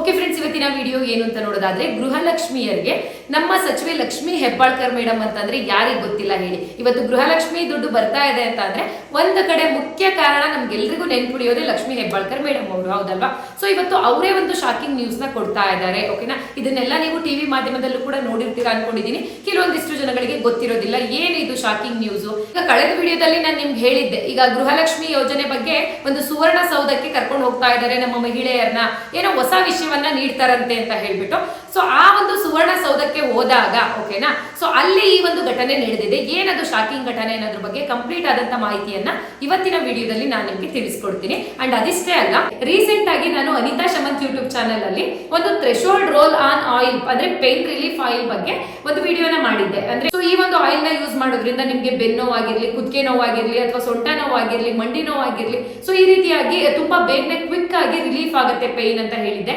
Okay friends ಇವತ್ತಿನ video ಏನು ಅಂತ ನೋಡೋದಾದ್ರೆ ಗೃಹಲಕ್ಷ್ಮಿಯರಿಗೆ, ನಮ್ಮ ಸಚಿವೆ ಲಕ್ಷ್ಮಿ ಹೆಬ್ಬಾಳ್ಕರ್ ಮೇಡಮ್ ಅಂತಂದ್ರೆ ಯಾರಿಗೆ ಗೊತ್ತಿಲ್ಲ ಹೇಳಿ. ಇವತ್ತು ಗೃಹಲಕ್ಷ್ಮಿ ದುಡ್ಡು ಬರ್ತಾ ಇದೆ ಅಂತ ಅಂದ್ರೆ ಒಂದು ಕಡೆ ಮುಖ್ಯ ಕಾರಣ ನಮ್ಗೆಲ್ರಿಗೂ ನೆನ್ಪುಡಿಯೋದೇ ಲಕ್ಷ್ಮಿ ಹೆಬ್ಬಾಳ್ಕರ್ ಮೇಡಮ್ ಅವರು, ಹೌದಲ್ವಾ? ಸೊ ಇವತ್ತು ಅವರೇ ಒಂದು ಶಾಕಿಂಗ್ ನ್ಯೂಸ್ನ ಕೊಡ್ತಾ ಇದ್ದಾರೆ ಓಕೆನಾ ಇದನ್ನೆಲ್ಲ ನೀವು ಟಿವಿ ಮಾಧ್ಯಮದಲ್ಲೂ ಕೂಡ ನೋಡಿರ್ತೀರಾ ಅನ್ಕೊಂಡಿದ್ದೀನಿ ಕೆಲವೊಂದಿಷ್ಟು ಜನಗಳಿಗೆ ಗೊತ್ತಿರೋದಿಲ್ಲ ಏನು ಇದು ಶಾಕಿಂಗ್ ನ್ಯೂಸ್ ಈಗ ಕಳೆದ ವಿಡಿಯೋದಲ್ಲಿ ನಾನು ನಿಮ್ಗೆ ಹೇಳಿದ್ದೆ, ಈಗ ಗೃಹಲಕ್ಷ್ಮಿ ಯೋಜನೆ ಬಗ್ಗೆ ಒಂದು ಸುವರ್ಣ ಸೌಧಕ್ಕೆ ಕರ್ಕೊಂಡು ಹೋಗ್ತಾ ಇದ್ದಾರೆ ನಮ್ಮ ಮಹಿಳೆಯರನ್ನ ಏನೋ ಹೊಸ ವಿಷಯವನ್ನ ನೀಡ್ತಾರಂತೆ ಅಂತ ಹೇಳ್ಬಿಟ್ಟು. ಸೊ ಆ ಒಂದು ಸುವರ್ಣ ಸೌಧಕ್ಕೆ ಹೋದಾಗ ಓಕೆನಾ ಸೊ ಅಲ್ಲಿ ಈ ಒಂದು ಘಟನೆ ನಡೆದಿದೆ. ಏನದು ಶಾಕಿಂಗ್ ಘಟನೆ ಅನ್ನೋದ್ರ ಬಗ್ಗೆ ಕಂಪ್ಲೀಟ್ ಆದಂತ ಮಾಹಿತಿಯನ್ನ ಇವತ್ತಿನ ವಿಡಿಯೋದಲ್ಲಿ ನಾನು ನಿಮ್ಗೆ ತಿಳಿಸ್ಕೊಡ್ತೀನಿ. ಅಂಡ್ ಅದಿಷ್ಟೇ ಅಲ್ಲ ರೀಸೆಂಟ್ ಆಗಿ ನಾನು ಅನಿತಾ ಶಮಂತ್ ಯೂಟ್ಯೂಬ್ ಚಾನಲ್ ಅಲ್ಲಿ ಒಂದು ಥ್ರೆಶೋಲ್ಡ್ ರೋಲ್ ಆನ್ ಆಯಿಲ್ ಅಂದ್ರೆ ಪೇನ್ ರಿಲೀಫ್ ಆಯಿಲ್ ಬಗ್ಗೆ ಒಂದು ವಿಡಿಯೋನ ಮಾಡಿದ್ದೆ. ಅಂದ್ರೆ ಸೊ ಈ ಒಂದು ಆಯಿಲ್ನ ಯೂಸ್ ಮಾಡೋದ್ರಿಂದ ನಿಮ್ಗೆ ಬೆನ್ನು ನೋವಾಗಿರ್ಲಿ, ಕುದ್ಕೆ ನೋವಾಗಿರ್ಲಿ, ಅಥವಾ ಸೊಂಟ ನೋವಾಗಿರ್ಲಿ, ಮಂಡಿ ನೋವಾಗಿರ್ಲಿ ಸೊ ಈ ರೀತಿಯಾಗಿ ತುಂಬಾ ಬೇಗನೆ ಕ್ವಿಕ್ ಆಗಿ ರಿಲೀಫ್ ಆಗುತ್ತೆ ಪೇನ್ ಅಂತ ಹೇಳಿದ್ದೆ.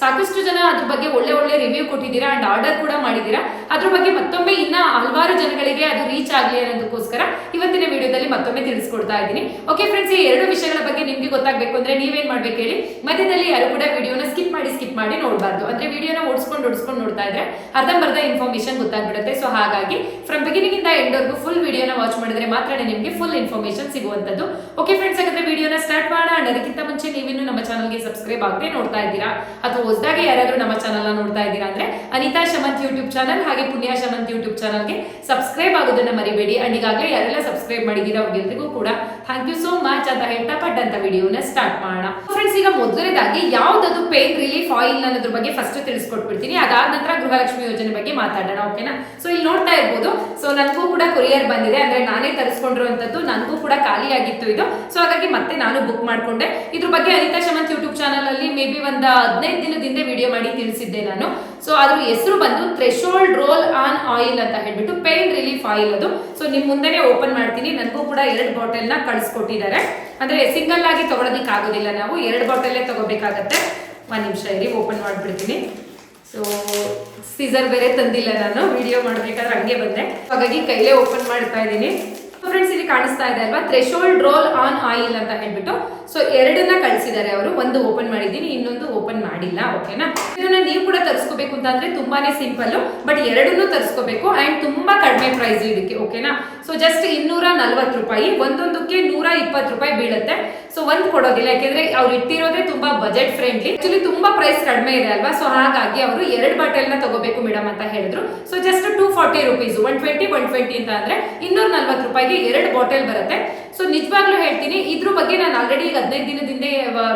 ಸಾಕಷ್ಟು ಜನ ಅದ್ರ ಬಗ್ಗೆ ಒಳ್ಳೆ ಒಳ್ಳೆ ರಿವ್ಯೂ ಕೊಟ್ಟಿದ್ದೀರಾ ಅಂಡ್ ಆರ್ಡರ್ ಕೂಡ ಮಾಡಿದ್ದೀರಾ. ಅದ್ರ ಬಗ್ಗೆ ಮತ್ತೊಮ್ಮೆ ಇನ್ನ ಹಲವಾರು ಜನಗಳಿಗೆ ಅದು ರೀಚ್ ಆಗಲಿ ಅನ್ನೋದಕ್ಕೋಸ್ಕರ ಇವತ್ತಿನ ವಿಡಿಯೋದಲ್ಲಿ ಮತ್ತೊಮ್ಮೆ ತಿಳಿಸ್ಕೊಡ್ತಾ ಇದ್ದೀನಿ. ಓಕೆ ಫ್ರೆಂಡ್ಸ್ ಈ ಎರಡು ವಿಷಯಗಳ ಬಗ್ಗೆ ನಿಮ್ಗೆ ಗೊತ್ತಾಗಬೇಕು ಅಂದ್ರೆ ನೀವೇನ್ ಮಾಡ್ಬೇಕು ಹೇಳಿ. ಮಧ್ಯದಲ್ಲಿ ಯಾರು ಕೂಡ ವಿಡಿಯೋನ ಸ್ಕಿಪ್ ಮಾಡಿ ಸ್ಕಿಪ್ ಮಾಡಿ ನೋಡಬಾರ್ದು. ಅಂದ್ರೆ ವಿಡಿಯೋನ ಓಡಿಸ್ಕೊಂಡು ಓಡಿಸ್ಕೊಂಡು ನೋಡ್ತಾ ಇದ್ರೆ ಅರ್ಧಂಬರ್ಧ ಇನ್ಫಾರ್ಮೇಶನ್ ಗೊತ್ತಾಗ್ಬಿಡುತ್ತೆ. ಸೊ ಹಾಗಾಗಿ ಫ್ರಮ್ ಬಿಗಿನಿಂಗ್ ಇಂದ ಎಂಡ್ ಫುಲ್ ವಿಡಿಯೋನ ವಾಚ್ ಮಾಡಿದ್ರೆ ಮಾತ್ರ ನಿಮಗೆ ಫುಲ್ ಇನ್ಫಾರ್ಮೇಶನ್ ಸಿಗುವಂತದ್ದು ಓಕೆ ಫ್ರೆಂಡ್ಸ್ ಹಾಗಾದ್ರೆ ವಿಡಿಯೋನ ಸ್ಟಾರ್ಟ್ ಮಾಡೋಣ. ಅದಕ್ಕಿಂತ ಮುಂಚೆ ನೀವಿನ್ನು ನಮ್ಮ ಚಾನಲ್ಗೆ ಸಬ್ಸ್ಕ್ರೈಬ್ ಆಗದೆ ನೋಡ್ತಾ ಇದ್ದೀರಾ? ಅಥವಾ ಹೊಸದಾಗಿ ಯಾರಾದರೂ ನಮ್ಮ ಚಾನಲ್ನ ನೋಡ್ತಾ ಇದ್ದೀರಾ ಅಂದ್ರೆ ಅನಿತಾ ಶಮಂತ್ ಯೂಟ್ಯೂಬ್ ಚಾನಲ್ ಹಾಗೆ ಪುಣ್ಯ ಶಮಂತ್ ಯೂಟ್ಯೂಬ್ ಚಾನಲ್ಗೆ ಸಬ್ಸ್ಕ್ರೈಬ್ ಆಗೋದನ್ನ ಮರಿಬೇಡಿ. ಅಂಡ್ ಈಗಾಗಲೇ ಯಾರೆಲ್ಲ ಸಬ್ಸ್ಕ್ರೈಬ್ ಮಾಡಿದ್ದೀರಾ ಅವ್ರಿಗೆಲ್ರಿಗೂ ಕೂಡ ಥ್ಯಾಂಕ್ ಯು ಸೋ ಮಚ್ ಅಂತ ಹೇಳ್ತಾ ಪಟ್ಟಂತ ವಿಡಿಯೋನ ಸ್ಟಾರ್ಟ್ ಮಾಡೋಣ. ಫ್ರೆಂಡ್ಸ್ ಈಗ ಮೊದಲನೇದಾಗಿ ಯಾವ್ದದು ಪೇನ್ ರಿಲೀಫ್ ಆಯಿಲ್ ಅನ್ನೋದ್ರ ಬಗ್ಗೆ ಫಸ್ಟ್ ತಿಳಿಸ್ಕೊಟ್ಬಿಡ್ತೀನಿ. ಅದಾದ ನಂತರ ಗೃಹಲಕ್ಷ್ಮಿ ಯೋಜನೆ ಬಗ್ಗೆ ಮಾತಾಡೋಣ ಓಕೆನಾ ಸೊ ಇಲ್ಲಿ ನೋಡ್ತಾ ಇರ್ಬೋದು. ಸೊ ನನಗೂ ಕೂಡ ಕೊರಿಯರ್ ಬಂದಿದೆ. ಅಂದ್ರೆ ನಾನೇ ತರಿಸ್ಕೊಂಡಿರುವಂತದ್ದು ನನಗೂ ಕೂಡ ಖಾಲಿ ಆಗಿತ್ತು ಇದು. ಸೊ ಹಾಗಾಗಿ ಮತ್ತೆ ನಾನು ಬುಕ್ ಮಾಡ್ಕೊಂಡೆ. ಇದ್ರ ಬಗ್ಗೆ ಅನಿತಾ ಶಮಂತ್ ಯೂಟ್ಯೂಬ್ ಚಾನಲ್ ಅಲ್ಲಿ ಮೇ ಬಿ ಒಂದು ಹದಿನೈದು ದಿನದಿಂದ ವಿಡಿಯೋ ಮಾಡಿ ತಿಳಿಸಿದ್ದೆ ನಾನು. ಸೊ ಅದ್ರ ಹೆಸರು ಬಂದು ಥ್ರೆಶೋಲ್ಡ್ ರೋಲ್ ಆನ್ ಆಯಿಲ್ ಅಂತ ಹೇಳ್ಬಿಟ್ಟು ಪೇನ್ ರಿಲೀಫ್ ಆಯಿಲ್ ಅದು. ಸೊ ನಿಮ್ ಮುಂದೆನೆ ಓಪನ್ ಮಾಡ್ತೀನಿ. ನನಗೂ ಕೂಡ ಎರಡು ಬಾಟಲ್ನ ಕಳಿಸ್ಕೊಟ್ಟಿದ್ದಾರೆ. ಅಂದ್ರೆ ಸಿಂಗಲ್ ಆಗಿ ತಗೊಳೋದಿಕ್ ಆಗೋದಿಲ್ಲ ನಾವು. ಎರಡು ಬಾಟಲ್ಲೇ ತಗೋಬೇಕಾಗತ್ತೆ. ಒಂದ್ ನಿಮಿಷ ಇರಿ ಓಪನ್ ಮಾಡ್ಬಿಡ್ತೀನಿ. ಸೊ ಸೀಸರ್ ಬೇರೆ ತಂದಿಲ್ಲ ನಾನು. ವಿಡಿಯೋ ಮಾಡ್ಬೇಕಾದ್ರೆ ಹಂಗೆ ಬಂದೆ. ಹಾಗಾಗಿ ಕೈಲೇ ಓಪನ್ ಮಾಡ್ತಾ ಇದ್ದೀನಿ. ಫ್ರೆಂಡ್ಸ್ ಇಲ್ಲಿ ಕಾಣಿಸ್ತಾ ಇದೆ ಅಲ್ವಾ? ಥ್ರೆಶೋಲ್ಡ್ ರೋಲ್ ಆನ್ ಆಯಿಲ್ ಅಂತ ಹೇಳ್ಬಿಟ್ಟು. ಸೊ ಎರಡನ್ನ ಕಳಿಸಿದ್ದಾರೆ ಅವರು. ಒಂದು ಓಪನ್ ಮಾಡಿದ್ದೀನಿ, ಇನ್ನೊಂದು ಓಪನ್ ಮಾಡಿಲ್ಲ ಓಕೆನಾ ಇದನ್ನ ನೀವು ಕೂಡ ತರಿಸ್ಕೋಬೇಕು ಅಂತ ಅಂದ್ರೆ ತುಂಬಾನೇ ಸಿಂಪಲ್ ಬಟ್ ಎರಡನ್ನೂ ತರಿಸ್ಕೋಬೇಕು ಅಂಡ್ ತುಂಬಾ ಕಡಿಮೆ ಪ್ರೈಸ್ ಇದಕ್ಕೆ ಓಕೆನಾ ಸೊ ಜಸ್ಟ್ ಇನ್ನೂರ ನಲ್ವತ್ತು ರೂಪಾಯಿ, ಒಂದೊಂದಕ್ಕೆ ನೂರ ಇಪ್ಪತ್ತು ರೂಪಾಯಿ ಬೀಳುತ್ತೆ. ಸೊ ಒಂದ್ ಕೊಡೋದಿಲ್ಲ, ಯಾಕೆಂದ್ರೆ ಅವ್ರು ಇಟ್ಟಿರೋದೇ ತುಂಬಾ ಬಜೆಟ್ ಫ್ರೆಂಡ್ಲಿ ಆಕ್ಚುಲಿ ತುಂಬಾ ಪ್ರೈಸ್ ಕಡಿಮೆ ಇದೆ ಅಲ್ವಾ? ಸೊ ಹಾಗಾಗಿ ಅವರು ಎರಡು ಬಾಟಲ್ ತಗೋಬೇಕು ಮೇಡಮ್ ಅಂತ ಹೇಳಿದ್ರು. So just two forty rupees one twenty one twenty ಅಂತ ಅಂದ್ರೆ ಇನ್ನೂರ ನಲ್ವತ್ತು ರೂಪಾಯಿಗೆ ಎರಡು ಬಾಟಲ್ ಬರುತ್ತೆ. ಸೊ ನಿಜವಾಗ್ಲೂ ಹೇಳ್ತೀನಿ, ಇದ್ರ ಬಗ್ಗೆ ನಾನು ಆಲ್ರೆಡಿ ಈಗ ಹದಿನೈದು ದಿನದಿಂದ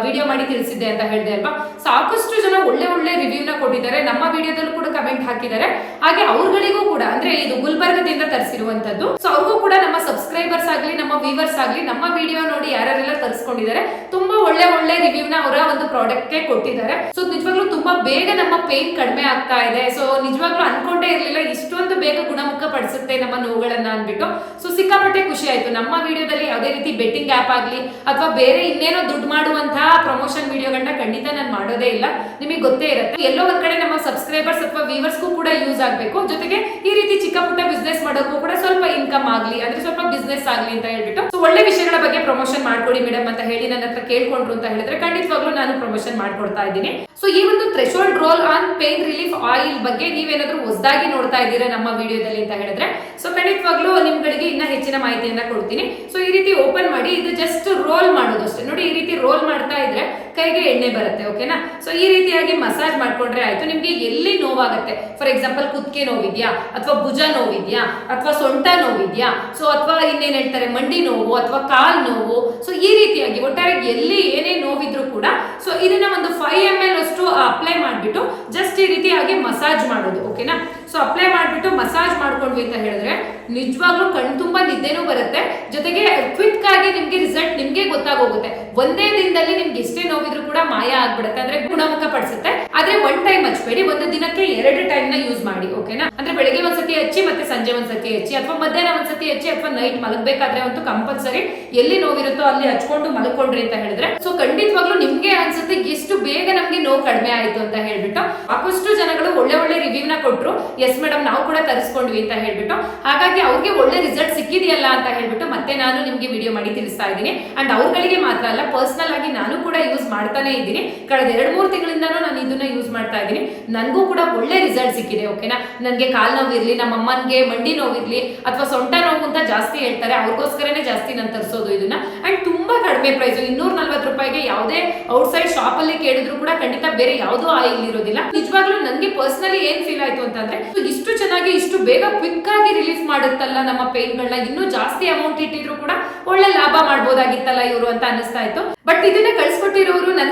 ವಿಡಿಯೋ ಮಾಡಿ ತಿಳಿಸಿದ್ದೆ ಅಂತ ಹೇಳಿದೆ ಅಲ್ವಾ? ಸಾಕಷ್ಟು ಜನ ಒಳ್ಳೆ ಒಳ್ಳೆ ರಿವ್ಯೂನ ಕೊಟ್ಟಿದ್ದಾರೆ, ನಮ್ಮ ವಿಡಿಯೋದಲ್ಲೂ ಕೂಡ ಕಮೆಂಟ್ ಹಾಕಿದ್ದಾರೆ. ಹಾಗೆ ಅವ್ರಗಳಿಗೂ ಕೂಡ, ಅಂದ್ರೆ ಇದು ಗುಲ್ಬರ್ಗದಿಂದ ತರಿಸಿರುವಂತದ್ದು ಸೊ ಅವ್ರಿಗೂ ಕೂಡ ನಮ್ಮ ಸಬ್ಸ್ಕ್ರೈಬರ್ಸ್ ಆಗಲಿ, ನಮ್ಮ ವ್ಯೂವರ್ಸ್ ಆಗ್ಲಿ, ನಮ್ಮ ವಿಡಿಯೋ ನೋಡಿ ಯಾರೆಲ್ಲ ತರಿಸ್ಕೊಂಡಿದ್ದಾರೆ, ತುಂಬಾ ಒಳ್ಳೆ ಒಳ್ಳೆ ರಿವ್ಯೂನ ಅವರ ಒಂದು ಪ್ರಾಡಕ್ಟ್ಗೆ ಕೊಟ್ಟಿದ್ದಾರೆ. ಸೊ ನಿಜವಾಗ್ಲೂ ತುಂಬಾ ಬೇಗ ನಮ್ಮ ಪೇನ್ ಕಡಿಮೆ ಆಗ್ತಾ ಇದೆ. ಸೊ ನಿಜವಾಗ್ಲೂ ಅನ್ಕೊಂಡೇ ಇರಲಿಲ್ಲ, ಇಷ್ಟೊಂದು ಬೇಗ ಗುಣಮುಖ ಪಡಿಸುತ್ತೆ ನಮ್ಮ ನೋವುಗಳನ್ನ ಅಂದ್ಬಿಟ್ಟು. ಸೊ ಸಿಕ್ಕಾಪಟ್ಟೆ ಖುಷಿ ಆಯ್ತು. ನಮ್ಮ ವಿಡಿಯೋದಲ್ಲಿ ಯಾವುದೇ ರೀತಿ ಬೆಟ್ಟಿಂಗ್ ಆಪ್ ಆಗ್ಲಿ ಅಥವಾ ಬೇರೆ ಇನ್ನೇನೋ ದುಡ್ಡು ಮಾಡುವಂತಹ ಪ್ರಮೋಷನ್ ವಿಡಿಯೋಗಳನ್ನ ಖಂಡಿತ ನಾನು ಮಾಡೋದೇ ಇಲ್ಲ. ನಿಮಗೆ ಗೊತ್ತೇ ಇರುತ್ತೆ. ಎಲ್ಲೋ ಒಂದ್ ಕಡೆ ನಮ್ಮ ಸಬ್ಸ್ಕ್ರೈಬರ್ಸ್ ಅಥವಾ ವ್ಯೂವರ್ಸ್ಗೂ ಕೂಡ ಯೂಸ್ ಆಗಬೇಕು. ಜೊತೆಗೆ ಈ ರೀತಿ ಚಿಕ್ಕ ಪುಟ್ಟ ಬಿಸ್ನೆಸ್ ಮಾಡೋಕ್ಕೂ ಕೂಡ ಸ್ವಲ್ಪ ಇನ್ಕಮ್ ಆಗ್ಲಿ, ಅಂದ್ರೆ ಸ್ವಲ್ಪ ಬಿಸ್ನೆಸ್ ಆಗಲಿ ಅಂತ ಹೇಳ್ಬಿಟ್ಟು. ಒಳ್ಳೆ ವಿಷಯಗಳ ಬಗ್ಗೆ ಪ್ರಮೋಷನ್ ಮಾಡ್ಕೊಡಿ ಮೇಡಮ್ ಅಂತ ಹೇಳಿ ನನ್ನ ಹತ್ರ ಕೇಳ್ಕೊಂಡ್ರು ಅಂತ ಹೇಳಿದ್ರೆ ಖಂಡಿತವಾಗ್ಲೂ ನಾನು ಪ್ರಮೋಷನ್ ಮಾಡ್ಕೊಡ್ತಾ ಇದ್ದೀನಿ. ಸೊ ಈ ಒಂದು threshold roll on pain relief oil ಬಗ್ಗೆ ನೀವೇನಾದ್ರೂ ಹೊಸದಾಗಿ ನೋಡ್ತಾ ಇದ್ದೀರಾ ನಮ್ಮ ವಿಡಿಯೋದಲ್ಲಿ ಅಂತ ಹೇಳಿದ್ರೆ ಸೊ ಖಂಡಿತವಾಗ್ಲೂ ನಿಮ್ಗಳಿಗೆ ಇನ್ನ ಹೆಚ್ಚಿನ ಮಾಹಿತಿಯನ್ನ ಕೊಡ್ತೀನಿ. ಸೊ ಈ ರೀತಿ ಓಪನ್ ಮಾಡಿ, ಇದು ಜಸ್ಟ್ ರೋಲ್ ಮಾಡೋದು ಅಷ್ಟೇ. ನೋಡಿ, ಈ ರೀತಿ ರೋಲ್ ಮಾಡ್ತಾ ಇದ್ರೆ ಕೈಗೆ ಎಣ್ಣೆ ಬರುತ್ತೆ ಓಕೆನಾ ಸೊ ಈ ರೀತಿಯಾಗಿ ಮಸಾಜ್ ಮಾಡ್ಕೊಂಡ್ರೆ ಆಯ್ತು, ನಿಮ್ಗೆ ಎಲ್ಲಿ ನೋವಾಗುತ್ತೆ? ಫಾರ್ ಎಕ್ಸಾಂಪಲ್ ಕುತ್ತಿಗೆ ನೋವಿದ್ಯಾ? ಅಥವಾ ಭುಜ ನೋವಿದ್ಯಾ? ಅಥವಾ ಸೊಂಟ ನೋವಿದ್ಯಾ? ಸೊ ಅಥವಾ ಇನ್ನೇನ್ ಹೇಳ್ತಾರೆ, ಮಂಡಿ ನೋವು? ಅಥವಾ ಕಾಲ್ ನೋವು ಸೊ ಈ ರೀತಿಯಾಗಿ ಒಟ್ಟಾರೆ ಎಲ್ಲಿ ಏನೇ ನೋವಿದ್ರು ಕೂಡ ಸೊ ಇದನ್ನ ಒಂದು ಫೈವ್ ಎಂ ಎಲ್ ಅಷ್ಟು ಅಪ್ಲೈ ಮಾಡಿಬಿಟ್ಟು ಜಸ್ಟ್ ಈ ರೀತಿಯಾಗಿ ಮಸಾಜ್ ಮಾಡೋದು ಓಕೆನಾ ಸೊ ಅಪ್ಲೈ ಮಾಡಿಬಿಟ್ಟು ಮಸಾಜ್ ಮಾಡ್ಕೊಂಡ್ವಿ ಅಂತ ಹೇಳಿದ್ರೆ ನಿಜವಾಗ್ಲೂ ಕಣ್ ತುಂಬಾ ನಿದ್ದೆನೂ ಬರುತ್ತೆ. ಜೊತೆಗೆ ಕ್ವಿಕ್ ಆಗಿ ನಿಮ್ಗೆ ರಿಸಲ್ಟ್ ನಿಮ್ಗೆ ಗೊತ್ತಾಗೋಗುತ್ತೆ. ಒಂದೇ ದಿನದಲ್ಲಿ ನಿಮ್ಗೆ ಎಷ್ಟೇ ನೋವಿದ್ರು ಕೂಡ ಮಾಯ ಆಗ್ಬಿಡುತ್ತೆ, ಅಂದ್ರೆ ಗುಣಮುಖ ಪಡಿಸುತ್ತೆ. ಆದ್ರೆ ಒನ್ ಟೈಮ್ ಹಚ್ಬೇಡಿ ಒಂದು ದಿನಕ್ಕೆ ಎರಡು ಟೈಮ್ನ ಯೂಸ್ ಮಾಡಿ ಓಕೆನಾ ಅಂದ್ರೆ ಬೆಳಗ್ಗೆ ಒಂದ್ಸತಿ ಹಚ್ಚಿ, ಮತ್ತೆ ಸಂಜೆ ಒಂದ್ಸತಿ ಹಚ್ಚಿ, ಅಥವಾ ಮಧ್ಯಾಹ್ನ ಒಂದ್ಸತಿ ಹಚ್ಚಿ, ಅಥವಾ ನೈಟ್ ಮಲಗಬೇಕಾದ್ರೆ ಅಂತೂ ಕಂಪಲ್ಸರಿ ಎಲ್ಲಿ ನೋವಿರುತ್ತೋ ಅಲ್ಲಿ ಹಚ್ಕೊಂಡು ಮಲ್ಕೊಂಡ್ರಿ ಅಂತ ಹೇಳಿದ್ರೆ. ಸೊ ಖಂಡಿತವಾಗ್ಲೂ ನಿಮ್ಗೆ ಅನ್ಸುತ್ತೆ ಎಷ್ಟು ಬೇಗ ನಮ್ಗೆ ನೋವು ಕಡಿಮೆ ಆಯ್ತು ಅಂತ ಹೇಳ್ಬಿಟ್ಟು ಸಾಕಷ್ಟು ಜನಗಳು ಒಳ್ಳೆ ಒಳ್ಳೆ ರಿವ್ಯೂ ನ ಕೊಟ್ರು ಎಸ್ ಮೇಡಮ್ ನಾವು ಕೂಡ ತರಿಸ್ಕೊಂಡ್ವಿ ಅಂತ ಹೇಳ್ಬಿಟ್ಟು. ಹಾಗಾಗಿ ಅವ್ರಿಗೆ ಒಳ್ಳೆ ರಿಸಲ್ಟ್ ಸಿಕ್ಕಿದೆಯಲ್ಲ ಅಂತ ಹೇಳ್ಬಿಟ್ಟು ಮತ್ತೆ ನಾನು ನಿಮ್ಗೆ ವಿಡಿಯೋ ಮಾಡಿ ತಿಳಿಸ್ತಾ ಇದ್ದೀನಿ. ಅಂಡ್ ಅವ್ರಗಳಿಗೆ ಮಾತ್ರ ಅಲ್ಲ ಪರ್ಸನಲ್ ಆಗಿ ನಾನು ಕೂಡ ಯೂಸ್ ಮಾಡ್ತಾನೆ ಇದ್ದೀನಿ. ಕಳೆದ ಎರಡ್, ಮೂರು ತಿಂಗಳಿಂದನೂ ನಾನು ಇದನ್ನ ಯೂಸ್ ಮಾಡ್ತಾ ಇದ್ದೀನಿ. ನನಗೂ ಕೂಡ ಒಳ್ಳೆ ರಿಸಲ್ಟ್ ಸಿಕ್ಕಿದೆ ಓಕೆನಾ ನನಗೆ ಕಾಲು ನೋವಿರಲಿ ನಮ್ಮ ಅಮ್ಮನಿಗೆ ಮಂಡಿ ನೋವಿರಲಿ, ಅಥವಾ ಸೊಂಟ ನೋವು ಅಂತ ಜಾಸ್ತಿ ಹೇಳ್ತಾರೆ, ಅವ್ರಿಗೋಸ್ಕರನೇ ಜಾಸ್ತಿ ನಾನು ತರಿಸೋದು ಇದನ್ನ. ಅಂಡ್ ತುಂಬಾ ಕಡಿಮೆ ಪ್ರೈಸ್ ಇನ್ನೂರ ನಲ್ವತ್ತು ರೂಪಾಯಿಗೆ ಯಾವುದೇ ಔಟ್ಸೈಡ್ ಶಾಪ್ ಅಲ್ಲಿ ಕೇಳಿದ್ರು ಕೂಡ ಖಂಡಿತ ಬೇರೆ ಯಾವುದೂ ಆಯಿಲ್ ಇರೋದಿಲ್ಲ ನಿಜವಾಗ್ಲೂ ನನಗೆ ಪರ್ಸನಲಿ ಏನ್ ಫೀಲ್ ಆಯ್ತು ಅಂತಂದ್ರೆ ಇಷ್ಟು ಚೆನ್ನಾಗಿ, ಇಷ್ಟು ಬೇಗ ಕ್ವಿಕ್ ಆಗಿ ರಿಲೀಫ್ ಮಾಡುತ್ತಲ್ಲ ನಮ್ಮ ಪೇನ್ಗಳನ್ನ ಇನ್ನೂ ಜಾಸ್ತಿ ಅಮೌಂಟ್ ಇಟ್ಟಿದ್ರು ಕೂಡ ಒಳ್ಳೆ ಲಾಭ ಮಾಡ್ಬೋದಾಗಿತ್ತಲ್ಲ ಇವರು ಅಂತ ಅನಿಸ್ತಾ ಇತ್ತು. ಬಟ್ ಇದನ್ನ ಕಳ್ಸಿಕೊಟ್ಟಿರೋರು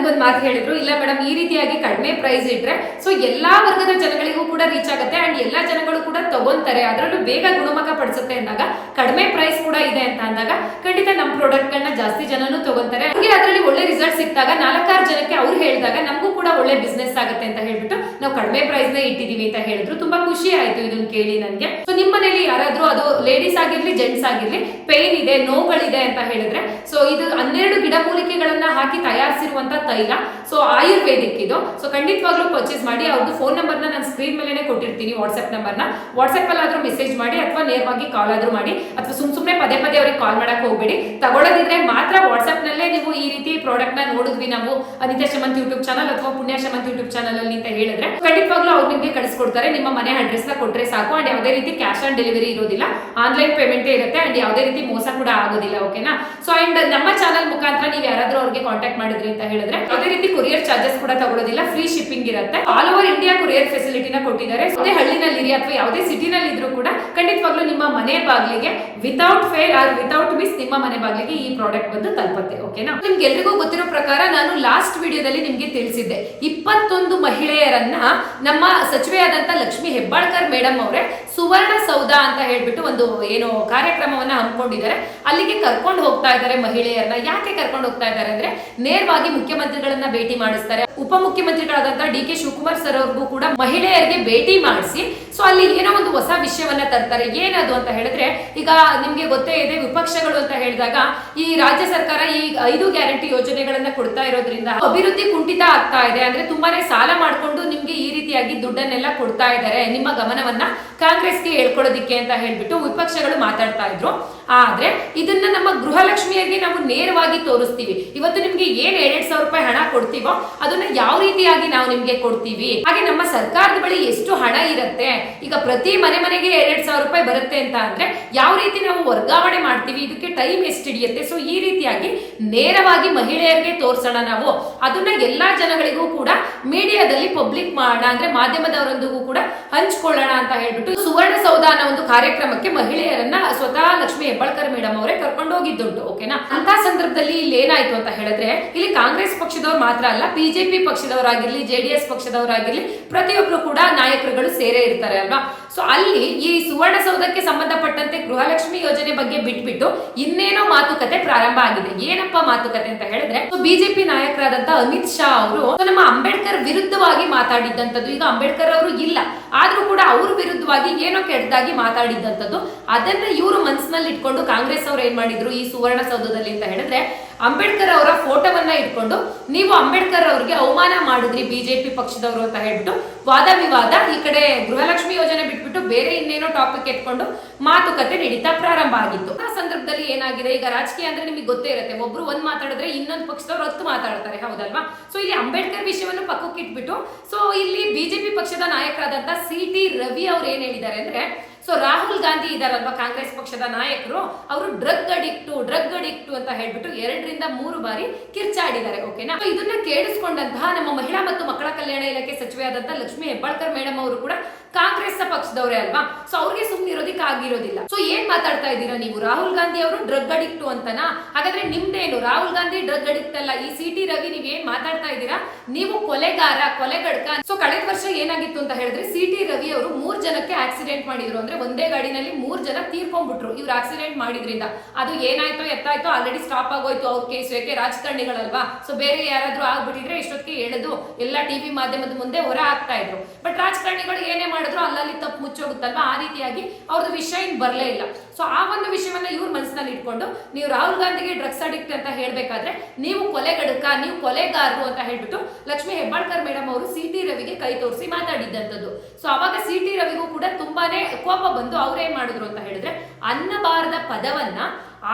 ನನ್ಗೊಂದು ಮಾತು ಹೇಳಿದ್ರು. ಇಲ್ಲ ಮೇಡಮ್, ಈ ರೀತಿಯಾಗಿ ಕಡಿಮೆ ಪ್ರೈಸ್ ಇಟ್ರೆ ಸೊ ಎಲ್ಲಾ ವರ್ಗದ ಜನಗಳಿಗೂ ಕೂಡ ರೀಚ್ ಆಗುತ್ತೆ ಅಂಡ್ ಎಲ್ಲಾ ಜನಗಳು ಕೂಡ ತಗೊಂತಾರೆ. ಅದರಲ್ಲೂ ಬೇಗ ಗುಣಮುಖ ಪಡಿಸುತ್ತೆ ಅಂದಾಗ, ಕಡಿಮೆ ಪ್ರೈಸ್ ಕೂಡ ಇದೆ ಅಂತ ಅಂದಾಗ, ಖಂಡಿತ ನಮ್ಮ ಪ್ರಾಡಕ್ಟ್ ಗಳನ್ನ ಜಾಸ್ತಿ ಜನನು ತಗೊಂತಾರೆ. ಹಾಗೆ ಅದರಲ್ಲಿ ಒಳ್ಳೆ ರಿಸಲ್ಟ್ ಸಿಕ್ಕಿದಾಗ, ನಾಲ್ಕಾರು ಜನಕ್ಕೆ ಅವ್ರು ಹೇಳಿದಾಗ, ನಮಗೂ ಕೂಡ ಒಳ್ಳೆ ಬಿಸ್ನೆಸ್ ಆಗುತ್ತೆ ಅಂತ ಹೇಳ್ಬಿಟ್ಟು ನಾವು ಕಡಿಮೆ ಪ್ರೈಸ್ ನೇ ಇಟ್ಟಿದೀವಿ ಅಂತ ಹೇಳಿದ್ರು. ತುಂಬಾ ಖುಷಿ ಆಯ್ತು ಇದನ್ನ ಕೇಳಿ ನನಗೆ. ಸೊ ನಿಮ್ಮ ಮನೇಲಿ ಯಾರಾದ್ರೂ, ಅದು ಲೇಡೀಸ್ ಆಗಿರ್ಲಿ ಜೆಂಟ್ಸ್ ಆಗಿರ್ಲಿ ಪೇನ್ ಇದೆ, ನೋವುಗಳಿದೆ ಅಂತ ಹೇಳಿದ್ರೆ ಸೊ ಇದು ಹನ್ನೆರಡು ಗಿಡಮೂಲಿಕೆಗಳನ್ನ ಹಾಕಿ ತಯಾರಿಸಿರುವಂತ ತೈಲ ಸೊ ಆಯುರ್ವೇದಿಕ್ ಇದು. ಸೊ ಖಂಡಿತವಾಗ್ಲೂ ಪರ್ಚೇಸ್ ಮಾಡಿ ಅವ್ರದ್ದು ಫೋನ್ ನಂಬರ್ನ ನಾನು ಸ್ಕ್ರೀನ್ ಮೇಲೆ ಕೊಟ್ಟಿರ್ತೀನಿ ವಾಟ್ಸ್ಆಪ್ ನಂಬರ್ನ ಅಲ್ಲಿ ಆದ್ರೂ ಮೆಸೇಜ್ ಮಾಡಿ ಅಥವಾ ನೇರವಾಗಿ ಕಾಲ್ ಆದ್ರೂ ಮಾಡಿ. ಅಥವಾ ಸುಮ್ ಸುಮ್ನೆ ಪದೇ ಪದೇ ಅವ್ರಿಗೆ ಕಾಲ್ ಮಾಡಕ್ಕೆ ಹೋಗ್ಬೇಡಿ. ತಗೊಳ್ಳೋದಿದ್ರೆ ಮಾತ್ರ ವಾಟ್ಸ್ಆಪ್ ನಲ್ಲೇ ನೀವು ಈ ರೀತಿ ಪ್ರಾಡಕ್ಟ್ನ ನೋಡಿದ್ವಿ ನಾವು. ಅನಿತಾ ಶಮಂತ್ ಯೂಟ್ಯೂಬ್ ಚಾನಲ್ ಅಥವಾ ಪುಣ್ಯ ಶಮಂತ್ ಯೂಟ್ಯೂಬ್ ಚಾನಲ್ ಅಲ್ಲಿ ಅಂತ ಹೇಳಿದ್ರೆ, ಖಂಡಿತವಾಗ್ಲೂ ಅವ್ರು ನಿಮಗೆ ಕಳಿಸ್ಕೊಡ್ತಾರೆ. ನಿಮ್ಮ ಮನೆ ಅಡ್ರೆಸ್ನ ಕೊಟ್ರೆ ಸಾಕು. ಅಂಡ್ ಯಾವುದೇ ರೀತಿ ಕ್ಯಾಶ್ ಆನ್ ಡೆಲಿವರಿ ಇರೋದಿಲ್ಲ. ಆನ್ಲೈನ್ ಪೇಮೆಂಟ್ ಇರುತ್ತೆ. ಅಂಡ್ ಯಾವುದೇ ರೀತಿ ಮೋಸ ಕೂಡ ಆಗೋದಿಲ್ಲ ಓಕೆನಾ ಸೊ ಅಂಡ್ ನಮ್ಮ ಚಾನಲ್ ಮುಖಾಂತರ ನೀವು ಯಾರಾದರೂ ಅವ್ರಿಗೆ ಕಾಂಟ್ಯಾಕ್ಟ್ ಮಾಡಿದ್ರಿ ಅಂತ ಹೇಳಿದ್ರೆ ಯಾವುದೇ ರೀತಿ ಕೊರಿಯರ್ ಚಾರ್ಜಸ್ ಕೂಡ ತಗೊಳ್ಳೋದಿಲ್ಲ ಫ್ರೀ ಶಿಪ್ಪಿಂಗ್ ಇರುತ್ತೆ. ಆಲ್ ಓವರ್ ಇಂಡಿಯಾ ಕೊರಿಯರ್ ಫೆಸಿಲಿಟಿನ ಕೊಟ್ಟಿದ್ದಾರೆ. ಯಾವುದೇ ಹಳ್ಳಿನಲ್ಲಿ ಅಥವಾ ಯಾವುದೇ ಸಿಟಿನಲ್ಲಿ ಇದ್ರೂ ಕೂಡ ಖಂಡಿತವಾಗ್ಲೂ ನಿಮ್ಮ ಮನೆ ಬಾಗಿಲಿಗೆ without fail or without miss ನಿಮ್ಮ ಮನೆ ಬಾಗಿಲಿಗೆ ಈ ಪ್ರಾಡಕ್ಟ್ ಬಂದು ತಲುಪುತ್ತೆ ಓಕೆನಾ ನಿಮ್ಗೆ ಎಲ್ರಿಗೂ ಗೊತ್ತಿರೋ ಪ್ರಕಾರ ನಾನು ಲಾಸ್ಟ್ ವಿಡಿಯೋದಲ್ಲಿ ನಿಮ್ಗೆ ತಿಳಿಸಿದ್ದೆ. ಇಪ್ಪತ್ತೊಂದು ಮಹಿಳೆಯರನ್ನ ನಮ್ಮ ಸಚಿವೆಯಾದಂತ ಲಕ್ಷ್ಮಿ ಹೆಬ್ಬಾಳ್ಕರ್ ಮೇಡಮ್ ಅವರೇ ಸುವರ್ಣ ಸೌಧ ಅಂತ ಹೇಳ್ಬಿಟ್ಟು ಒಂದು ಏನು ಕಾರ್ಯಕ್ರಮವನ್ನ ಹಮ್ಮಿಕೊಂಡಿದ್ದಾರೆ. ಅಲ್ಲಿಗೆ ಕರ್ಕೊಂಡು ಹೋಗ್ತಾ ಇದ್ದಾರೆ ಮಹಿಳೆಯರನ್ನ. ಯಾಕೆ ಕರ್ಕೊಂಡು ಹೋಗ್ತಾ ಇದ್ದಾರೆ ಅಂದ್ರೆ, ನೇರವಾಗಿ ಮುಖ್ಯಮಂತ್ರಿಗಳನ್ನ ಭೇಟಿ ಮಾಡಿಸ್ತಾರೆ. ಉಪಮುಖ್ಯಮಂತ್ರಿಗಳಾದಂತ ಡಿ ಕೆ ಶಿವಕುಮಾರ್ ಸರ್ ಅವ್ರಿಗೂ ಕೂಡ ಮಹಿಳೆಯರಿಗೆ ಭೇಟಿ ಮಾಡಿಸಿ, ಸೊ ಅಲ್ಲಿ ಏನೋ ಒಂದು ಹೊಸ ವಿಷಯವನ್ನ ತರ್ತಾರೆ. ಏನದು ಅಂತ ಹೇಳಿದ್ರೆ, ಈಗ ನಿಮ್ಗೆ ಗೊತ್ತೇ ಇದೆ, ವಿಪಕ್ಷಗಳು ಅಂತ ಹೇಳಿದಾಗ ಈ ರಾಜ್ಯ ಸರ್ಕಾರ ಈ ಐದು ಗ್ಯಾರಂಟಿ ಯೋಜನೆಗಳನ್ನ ಕೊಡ್ತಾ ಇರೋದ್ರಿಂದ ಅಭಿವೃದ್ಧಿ ಕುಂಠಿತ ಆಗ್ತಾ ಇದೆ. ಅಂದ್ರೆ ತುಂಬಾನೇ ಸಾಲ ಮಾಡ್ಕೊಂಡು ನಿಮ್ಗೆ ಈ ರೀತಿಯಾಗಿ ದುಡ್ಡನ್ನೆಲ್ಲ ಕೊಡ್ತಾ ಇದ್ದಾರೆ. ನಿಮ್ಮ ಗಮನವನ್ನ ಕಾಂಗ್ರೆಸ್ಗೆ ಹೇಳ್ಕೊಳ್ಳೋದಿಕ್ಕೆ ಅಂತ ಹೇಳ್ಬಿಟ್ಟು ವಿಪಕ್ಷಗಳು ಮಾತಾಡ್ತಾ ಇದ್ರು. ಆದ್ರೆ ಇದನ್ನ ನಮ್ಮ ಗೃಹಲಕ್ಷ್ಮಿಯರಿಗೆ ನಾವು ನೇರವಾಗಿ ತೋರಿಸ್ತೀವಿ. ಇವತ್ತು ನಿಮ್ಗೆ ಏನ್ ಎರಡ್ ಸಾವಿರ ರೂಪಾಯಿ ಹಣ ಕೊಡ್ತೀವೋ, ಅದನ್ನ ಯಾವ ರೀತಿಯಾಗಿ ನಾವು ನಿಮ್ಗೆ ಕೊಡ್ತೀವಿ? ಹಾಗೆ ನಮ್ಮ ಸರ್ಕಾರದ ಬಳಿ ಎಷ್ಟು ಹಣ ಇರುತ್ತೆ? ಈಗ ಪ್ರತಿ ಮನೆ ಮನೆಗೆ ಎರಡ್ ಸಾವಿರ ರೂಪಾಯಿ ಬರುತ್ತೆ ಅಂತ ಅಂದ್ರೆ ಯಾವ ರೀತಿ ನಾವು ವರ್ಗಾವಣೆ ಮಾಡ್ತೀವಿ? ಇದಕ್ಕೆ ಟೈಮ್ ಎಷ್ಟು ಹಿಡಿಯುತ್ತೆ? ಸೊ ಈ ರೀತಿಯಾಗಿ ನೇರವಾಗಿ ಮಹಿಳೆಯರಿಗೆ ತೋರ್ಸೋಣ ನಾವು. ಅದನ್ನ ಎಲ್ಲಾ ಜನಗಳಿಗೂ ಕೂಡ ಮೀಡಿಯಾದಲ್ಲಿ ಪಬ್ಲಿಕ್ ಮಾಡೋಣ ಅಂದ್ರೆ ಮಾಧ್ಯಮದವರೊಂದಿಗೂ ಕೂಡ ಹಂಚ್ಕೊಳ್ಳೋಣ ಅಂತ ಹೇಳ್ಬಿಟ್ಟು ಸುವರ್ಣ ಸೌಧ ಅನ್ನೋ ಒಂದು ಕಾರ್ಯಕ್ರಮಕ್ಕೆ ಮಹಿಳೆಯರನ್ನ ಸ್ವತಃ ಲಕ್ಷ್ಮಿ ಹೆಬ್ಬಾಳ್ಕರ್ ಮೇಡಮ್ ಅವರೇ ಕರ್ಕೊಂಡು ಹೋಗಿದ್ದುಂಟು ಓಕೆನಾ ಅಂತ ಸಂದರ್ಭದಲ್ಲಿ ಇಲ್ಲಿ ಏನಾಯ್ತು ಅಂತ ಹೇಳಿದ್ರೆ, ಇಲ್ಲಿ ಕಾಂಗ್ರೆಸ್ ಪಕ್ಷದವ್ರು ಮಾತ್ರ ಅಲ್ಲ ಬಿಜೆಪಿ ಪಕ್ಷದವರಾಗಿರ್ಲಿ ಜೆಡಿಎಸ್ ಪಕ್ಷದವರಾಗಿರ್ಲಿ, ಪ್ರತಿಯೊಬ್ರು ಕೂಡ ನಾಯಕರುಗಳು ಸೇರೇ ಇರ್ತಾರೆ ಅಲ್ವಾ? ಸೊ ಅಲ್ಲಿ ಈ ಸುವರ್ಣಸೌಧಕ್ಕೆ ಸಂಬಂಧಪಟ್ಟಂತೆ ಗೃಹಲಕ್ಷ್ಮಿ ಯೋಜನೆ ಬಗ್ಗೆ ಬಿಟ್ಬಿಟ್ಟು ಇನ್ನೇನೋ ಮಾತುಕತೆ ಪ್ರಾರಂಭ ಆಗಿದೆ. ಏನಪ್ಪ ಮಾತುಕತೆ ಅಂತ ಹೇಳಿದ್ರೆ ಬಿಜೆಪಿ ನಾಯಕರಾದಂತ ಅಮಿತ್ ಶಾ ಅವರು ನಮ್ಮ ಅಂಬೇಡ್ಕರ್ ವಿರುದ್ಧವಾಗಿ ಮಾತಾಡಿದ್ದಂಥದ್ದು. ಈಗ ಅಂಬೇಡ್ಕರ್ ಅವರು ಇಲ್ಲ. ಆದ್ರೂ ಕೂಡ ಅವ್ರ ವಿರುದ್ಧವಾಗಿ ಏನೋ ಕೆಟ್ಟದಾಗಿ ಮಾತಾಡಿದ್ದಂಥದ್ದು. ಅದನ್ನ ಇವರು ಮನಸ್ಸಿನಲ್ಲಿ ಇಟ್ಕೊಂಡು ಕಾಂಗ್ರೆಸ್ ಅವ್ರು ಏನ್ ಮಾಡಿದ್ರು ಈ ಸುವರ್ಣಸೌಧದಲ್ಲಿ ಅಂತ ಹೇಳಿದ್ರೆ ಅಂಬೇಡ್ಕರ್ ಅವರ ಫೋಟೋವನ್ನ ಇಟ್ಕೊಂಡು ನೀವು ಅಂಬೇಡ್ಕರ್ ಅವರಿಗೆ ಅವಮಾನ ಮಾಡಿದ್ರಿ ಬಿಜೆಪಿ ಪಕ್ಷದವರು ಅಂತ ಹೇಳ್ಬಿಟ್ಟು ವಾದ ವಿವಾದ ಈ ಕಡೆ ಗೃಹಲಕ್ಷ್ಮಿ ಯೋಜನೆ ಬಿಟ್ಬಿಟ್ಟು ಬೇರೆ ಇನ್ನೇನೋ ಟಾಪಿಕ್ ಎತ್ಕೊಂಡು ಮಾತುಕತೆ ನಡೀತಾ ಪ್ರಾರಂಭ ಆಗಿತ್ತು. ಆ ಸಂದರ್ಭದಲ್ಲಿ ಏನಾಗಿದೆ? ಈಗ ರಾಜಕೀಯ ಅಂದ್ರೆ ನಿಮಗೆ ಗೊತ್ತೇ ಇರುತ್ತೆ. ಒಬ್ರು ಒಂದ್ ಮಾತಾಡಿದ್ರೆ ಇನ್ನೊಂದು ಪಕ್ಷದವ್ರು ಹತ್ತು ಮಾತಾಡ್ತಾರೆ, ಹೌದಲ್ವಾ? ಸೊ ಇಲ್ಲಿ ಅಂಬೇಡ್ಕರ್ ವಿಷಯವನ್ನು ಪಕ್ಕಕ್ಕೆ ಇಟ್ಬಿಟ್ಟು ಸೊ ಇಲ್ಲಿ ಬಿಜೆಪಿ ಪಕ್ಷದ ನಾಯಕರಾದಂತ ಸಿ ಟಿ ರವಿ ಅವ್ರು ಏನ್ ಹೇಳಿದ್ದಾರೆ ಅಂದ್ರೆ ಸೊ ರಾಹುಲ್ ಗಾಂಧಿ ಇದಾರಲ್ವಾ ಕಾಂಗ್ರೆಸ್ ಪಕ್ಷದ ನಾಯಕರು? ಅವರು ಡ್ರಗ್ ಅಡಿಕ್ಟು ಡ್ರಗ್ ಅಡಿಕ್ಟು ಅಂತ ಹೇಳ್ಬಿಟ್ಟು ಎರಡರಿಂದ ಮೂರು ಬಾರಿ ಕಿರ್ಚಾಡಿದ್ದಾರೆ ಓಕೆನಾ ಇದನ್ನ ಕೇಳಿಸ್ಕೊಂಡಂತಹ ನಮ್ಮ ಮಹಿಳಾ ಮತ್ತು ಮಕ್ಕಳ ಕಲ್ಯಾಣ ಇಲಾಖೆ ಸಚಿವೆಯಾದಂತಹ ಲಕ್ಷ್ಮಿ ಹೆಬ್ಬಾಳ್ಕರ್ ಮೇಡಮ್ ಅವರು ಕೂಡ ಕಾಂಗ್ರೆಸ್ ಪಕ್ಷದವರೇ ಅಲ್ವಾ? ಸೊ ಅವ್ರಿಗೆ ಸುಮ್ಮನೆ ಇರೋದಿಕ್ ಆಗಿರೋದಿಲ್ಲ. ಸೊ ಏನ್ ಮಾತಾಡ್ತಾ ಇದ್ದೀರಾ ನೀವು? ರಾಹುಲ್ ಗಾಂಧಿ ಅವರು ಡ್ರಗ್ ಅಡಿಕ್ಟ್ ಅಂತನಾ? ಹಾಗಾದ್ರೆ ನಿಮ್ದೇನು ರಾಹುಲ್ ಗಾಂಧಿ ಡ್ರಗ್ ಅಡಿಕ್ಟ್ ಅಲ್ಲ. ಈ ಸಿಟಿ ರವಿ ನೀವ್ ಏನ್ ಮಾತಾಡ್ತಾ ಇದ್ದೀರಾ? ನೀವು ಕೊಲೆಗಾರ, ಕೊಲೆಗಡ್ಕ. ಸೊ ಕಳೆದ ವರ್ಷ ಏನಾಗಿತ್ತು ಅಂತ ಹೇಳಿದ್ರೆ ಸಿ ಟಿ ರವಿ ಅವರು ಮೂರ್ ಜನಕ್ಕೆ ಆಕ್ಸಿಡೆಂಟ್ ಮಾಡಿದ್ರು. ಅಂದ್ರೆ ಒಂದೇ ಗಾಡಿನಲ್ಲಿ ಮೂರ್ ಜನ ತೀರ್ಕೊಂಡ್ಬಿಟ್ರು ಇವ್ರು ಆಕ್ಸಿಡೆಂಟ್ ಮಾಡಿದ್ರಿಂದ. ಅದು ಏನಾಯ್ತೋ, ಎತ್ತಾಯ್ತೋ ಆಲ್ರೆಡಿ ಸ್ಟಾಪ್ ಆಗೋಯ್ತು ಅವ್ರ ಕೇಸ್ ಯಾಕೆ? ರಾಜಕಾರಣಿಗಳಲ್ವಾ? ಸೊ ಬೇರೆ ಯಾರಾದ್ರೂ ಆಗ್ಬಿಟ್ಟಿದ್ರೆ ಇಷ್ಟೊತ್ತಿಗೆ ಎಳೆದು ಎಲ್ಲ ಟಿವಿ ಮಾಧ್ಯಮದ ಮುಂದೆ ಹೊರ ಆಗ್ತಾ ಇದ್ರು. ಬಟ್ ರಾಜಕಾರಣಿಗಳು ಏನೇ ಮಾಡಿದ್ರು ಅಲ್ಲಲ್ಲಿ ತಪ್ಪು ಮುಚ್ಚೋಗುತ್ತಲ್ವಾ? ಆ ರೀತಿಯಾಗಿ ಅವ್ರದ್ದು ವಿಷಯ ಇನ್ ಬರಲೇ ಇಲ್ಲ. ಸೊ ಆ ಒಂದು ವಿಷಯವನ್ನ ಇವ್ರ ಮನಸ್ಸಿನಲ್ಲಿ ಇಟ್ಕೊಂಡು ನೀವು ರಾಹುಲ್ ಗಾಂಧಿಗೆ ಡ್ರಗ್ಸ್ ಅಡಿಕ್ಟ್ ಅಂತ ಹೇಳಬೇಕಾದ್ರೆ ನೀವು ಕೊಲೆಗಡಕ ನೀವು ಕೊಲೆಗಾರರು ಅಂತ ಹೇಳ್ಬಿಟ್ಟು ಲಕ್ಷ್ಮಿ ಹೆಬ್ಬಾಳ್ಕರ್ ಮೇಡಮ್ ಅವರು ಸಿ ಟಿ ರವಿಗೆ ಕೈ ತೋರಿಸಿ ಮಾತಾಡಿದ್ದಂಥದ್ದು. ಸೊ ಅವಾಗ ಸಿ ಟಿ ರವಿಗೂ ಕೂಡ ತುಂಬಾನೇ ಕೋಪ ಬಂದು ಅವ್ರೇನ್ ಮಾಡಿದ್ರು ಅಂತ ಹೇಳಿದ್ರೆ, ಅನ್ನಬಾರದ ಪದವನ್ನ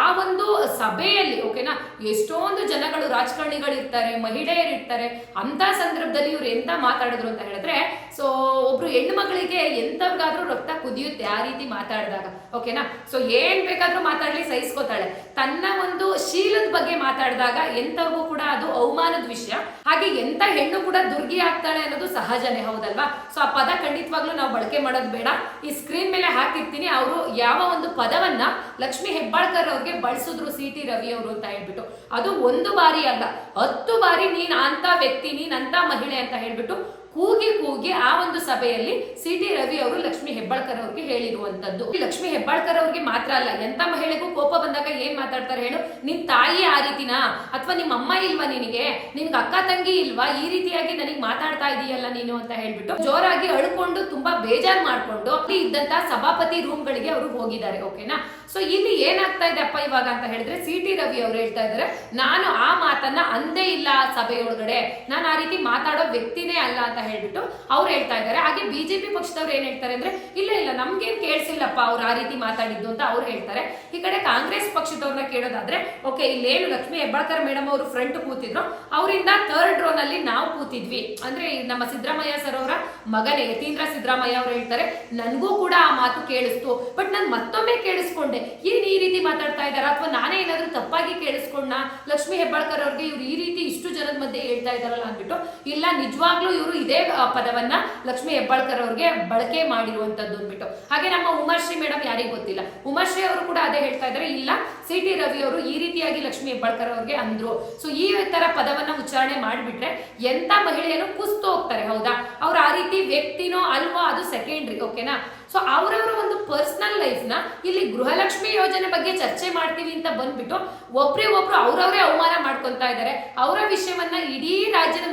ಆ ಒಂದು ಸಭೆಯಲ್ಲಿ ಓಕೆನಾ ಎಷ್ಟೊಂದು ಜನಗಳು ರಾಜಕಾರಣಿಗಳು ಇರ್ತಾರೆ ಮಹಿಳೆಯರು ಇರ್ತಾರೆ ಅಂತ ಸಂದರ್ಭದಲ್ಲಿ ಇವ್ರು ಎಂತ ಮಾತಾಡಿದ್ರು ಅಂತ ಹೇಳಿದ್ರೆ ಸೊ ಒಬ್ರು ಹೆಣ್ಣು ಮಗಳಿಗೆ ಎಂತವ್ರಿಗಾದ್ರೂ ರಕ್ತ ಕುದಿಯುತ್ತೆ ಆ ರೀತಿ ಮಾತಾಡಿದಾಗ ಓಕೆನಾ ಸೊ ಏನ್ ಬೇಕಾದ್ರೂ ಮಾತಾಡ್ಲಿ, ಸಹಿಸ್ಕೋತಾಳೆ. ತನ್ನ ಒಂದು ಶೀಲದ ಬಗ್ಗೆ ಮಾತಾಡಿದಾಗ ಎಂತವ್ರಿಗೂ ಕೂಡ ಅದು ಅವಮಾನದ ವಿಷಯ. ಹಾಗೆ ಎಂತ ಹೆಣ್ಣು ಕೂಡ ದುರ್ಗಿ ಆಗ್ತಾಳೆ ಅನ್ನೋದು ಸಹಜನೇ, ಹೌದಲ್ವಾ? ಸೊ ಆ ಪದ ಖಂಡಿತವಾಗ್ಲೂ ನಾವು ಬಳಕೆ ಮಾಡೋದು ಬೇಡ. ಈ ಸ್ಕ್ರೀನ್ ಮೇಲೆ ಹಾಕಿರ್ತೀನಿ. ಅವರು ಯಾವ ಒಂದು ಪದವನ್ನ ಲಕ್ಷ್ಮಿ ಹೆಬ್ಬಾಳ್ಕರ್ ಅವ್ರಿಗೆ ಬಳಸಿದ್ರು ಸಿ ಟಿ ರವಿ ಅವರು ಅಂತ ಹೇಳ್ಬಿಟ್ಟು. ಅದು ಒಂದು ಬಾರಿ ಅಲ್ಲ, ಹತ್ತು ಬಾರಿ ನೀನ್ ಅಂತ ವ್ಯಕ್ತಿ, ನೀನ್ ಅಂತ ಮಹಿಳೆ ಅಂತ ಹೇಳ್ಬಿಟ್ಟು ಕೂಗಿ ಕೂಗಿ ಆ ಒಂದು ಸಭೆಯಲ್ಲಿ ಸಿ ಟಿ ರವಿ ಅವರು ಲಕ್ಷ್ಮಿ ಹೆಬ್ಬಾಳ್ಕರ್ ಅವ್ರಿಗೆ ಹೇಳಿರುವಂತದ್ದು. ಲಕ್ಷ್ಮಿ ಹೆಬ್ಬಾಳ್ಕರ್ ಅವ್ರಿಗೆ ಮಾತ್ರ ಅಲ್ಲ, ಎಂತ ಮಹಿಳೆಗೂ ಕೋಪ ಬಂದಾಗ ಏನ್ ಮಾತಾಡ್ತಾರೆ ಹೇಳು? ನಿನ್ ತಾಯಿ ಆ ರೀತಿನಾ? ಅಥವಾ ನಿಮ್ಮ ಅಮ್ಮ ಇಲ್ವಾ ನಿನಗೆ? ನಿನ್ಗೆ ಅಕ್ಕ ತಂಗಿ ಇಲ್ವಾ? ಈ ರೀತಿಯಾಗಿ ನನಗೆ ಮಾತಾಡ್ತಾ ಇದೀಯಲ್ಲ ನೀನು ಅಂತ ಹೇಳ್ಬಿಟ್ಟು ಜೋರಾಗಿ ಅಳ್ಕೊಂಡು ತುಂಬಾ ಬೇಜಾರ್ ಮಾಡ್ಕೊಂಡು ಅಲ್ಲಿ ಇದ್ದಂತ ಸಭಾಪತಿ ರೂಮ್ ಗಳಿಗೆ ಅವರು ಹೋಗಿದ್ದಾರೆ, ಓಕೆನಾ? ಸೊ ಇಲ್ಲಿ ಏನಾಗ್ತಾ ಇದೆ ಅಪ್ಪ ಇವಾಗ ಅಂತ ಹೇಳಿದ್ರೆ ಸಿ ಟಿ ರವಿ ಅವ್ರು ಹೇಳ್ತಾ ಇದ್ದಾರೆ, ನಾನು ಆ ಮಾತನ್ನ ಅಂದೇ ಇಲ್ಲ ಸಭೆಯೊಳಗಡೆ. ನಾನು ಆ ರೀತಿ ಮಾತಾಡೋ ವ್ಯಕ್ತಿನೇ ಅಲ್ಲ ಅಂತ ಹೇಳ್ಬಿಟ್ಟು ಅವ್ರು ಹೇಳ್ತಾ ಇದ್ದಾರೆ. ಹಾಗೆ ಬಿಜೆಪಿ ಪಕ್ಷದವ್ರು ಏನ್ ಹೇಳ್ತಾರೆ ಅಂದ್ರೆ, ಇಲ್ಲ ಇಲ್ಲ, ನಮ್ಗೇನ್ ಕೇಳಿಸಿಲ್ಲಪ್ಪ ಅವ್ರು ಆ ರೀತಿ ಮಾತಾಡಿದ್ದು ಅಂತ ಅವ್ರು ಹೇಳ್ತಾರೆ. ಈ ಕಡೆ ಕಾಂಗ್ರೆಸ್ ಪಕ್ಷದವ್ರನ್ನ ಕೇಳೋದಾದ್ರೆ, ಓಕೆ, ಇಲ್ಲೇನು ಲಕ್ಷ್ಮಿ ಹೆಬ್ಬಾಳ್ಕರ್ ಮೇಡಮ್ ಅವರು ಫ್ರಂಟ್ ಕೂತಿದ್ರು. ಅವರಿಂದ ಥರ್ಡ್ ರೋ ನಲ್ಲಿ ನಾವು ಕೂತಿದ್ವಿ. ಅಂದ್ರೆ ನಮ್ಮ ಸಿದ್ದರಾಮಯ್ಯ ಸರ್ ಅವರ ಮಗನೇ, ಯತೀಂದ್ರ ಸಿದ್ದರಾಮಯ್ಯ ಅವರು ಹೇಳ್ತಾರೆ, ನನಗೂ ಕೂಡ ಆ ಮಾತು ಕೇಳಿಸ್ತು. ಬಟ್ ನಾನು ಮತ್ತೊಮ್ಮೆ ಕೇಳಿಸ್ಕೊಂಡೆ. ಏನ್ ಈ ರೀತಿ ಮಾತಾಡ್ತಾ ಇದ್ದಾರೆ ಅಥವಾ ನಾನೇ ಏನಾದ್ರೂ ತಪ್ಪಾಗಿ ಕೇಳಿಸ್ಕೊಂಡ ಲಕ್ಷ್ಮಿ ಹೆಬ್ಬಾಳ್ಕರ್ ಅವ್ರಿಗೆ ಇವ್ರು ಈ ರೀತಿ ಇಷ್ಟು ಜನದ ಮಧ್ಯೆ ಹೇಳ್ತಾ ಇದಾರಲ್ಲ ಅಂದ್ಬಿಟ್ಟು, ಇಲ್ಲ, ನಿಜವಾಗ್ಲೂ ಇವರು ಇದೇ ಆ, ಪದವನ್ನ ಲಕ್ಷ್ಮಿ ಹೆಬ್ಬಾಳ್ಕರ್ ಅವ್ರಿಗೆ ಬಳಕೆ ಮಾಡಿರುವಂತದ್ದು ಅಂದ್ಬಿಟ್ಟು. ಹಾಗೆ ನಮ್ಮ ಉಮಾಶ್ರೀ ಮೇಡಮ್ ಯಾರಿಗೂ ಗೊತ್ತಿಲ್ಲ. ಉಮಾಶ್ರೀ ಅವರು ಕೂಡ ಅದೇ ಹೇಳ್ತಾ ಇದ್ದಾರೆ. ಇಲ್ಲ ಸಿ ಟಿ ರವಿ ಅವರು ಈ ರೀತಿಯಾಗಿ ಲಕ್ಷ್ಮಿ ಹೆಬ್ಬಾಳ್ಕರ್ ಅವ್ರಿಗೆ ಅಂದ್ರು. ಸೊ ಈ ತರ ಪದವನ್ನ ಉಚ್ಚಾರಣೆ ಮಾಡಿಬಿಟ್ರೆ ಎಂತ ಮಹಿಳೆಯರು ಕುಸ್ತು ಹೋಗ್ತಾರೆ ಹೌದಾ? ಅವ್ರ ಆ ರೀತಿ ವ್ಯಕ್ತಿನೋ ಅಲ್ವೋ ಅದು ಸೆಕೆಂಡ್ರಿ ಓಕೆನಾ ಸೊ ಅವರವರ ಒಂದು ಪರ್ಸನಲ್ ಲೈಫ್ನ ಇಲ್ಲಿ ಗೃಹಲಕ್ಷ್ಮಿ ಯೋಜನೆ ಬಗ್ಗೆ ಚರ್ಚೆ ಮಾಡ್ತೀವಿ ಅಂತ ಬಂದ್ಬಿಟ್ಟು ಒಬ್ರೇ ಒಬ್ರು ಅವ್ರವ್ರೇ ಅವಮಾನ ಮಾಡ್ಕೊತಾ ಇದ್ದಾರೆ. ಅವರ ವಿಷಯವನ್ನ ಇಡೀ ರಾಜ್ಯದ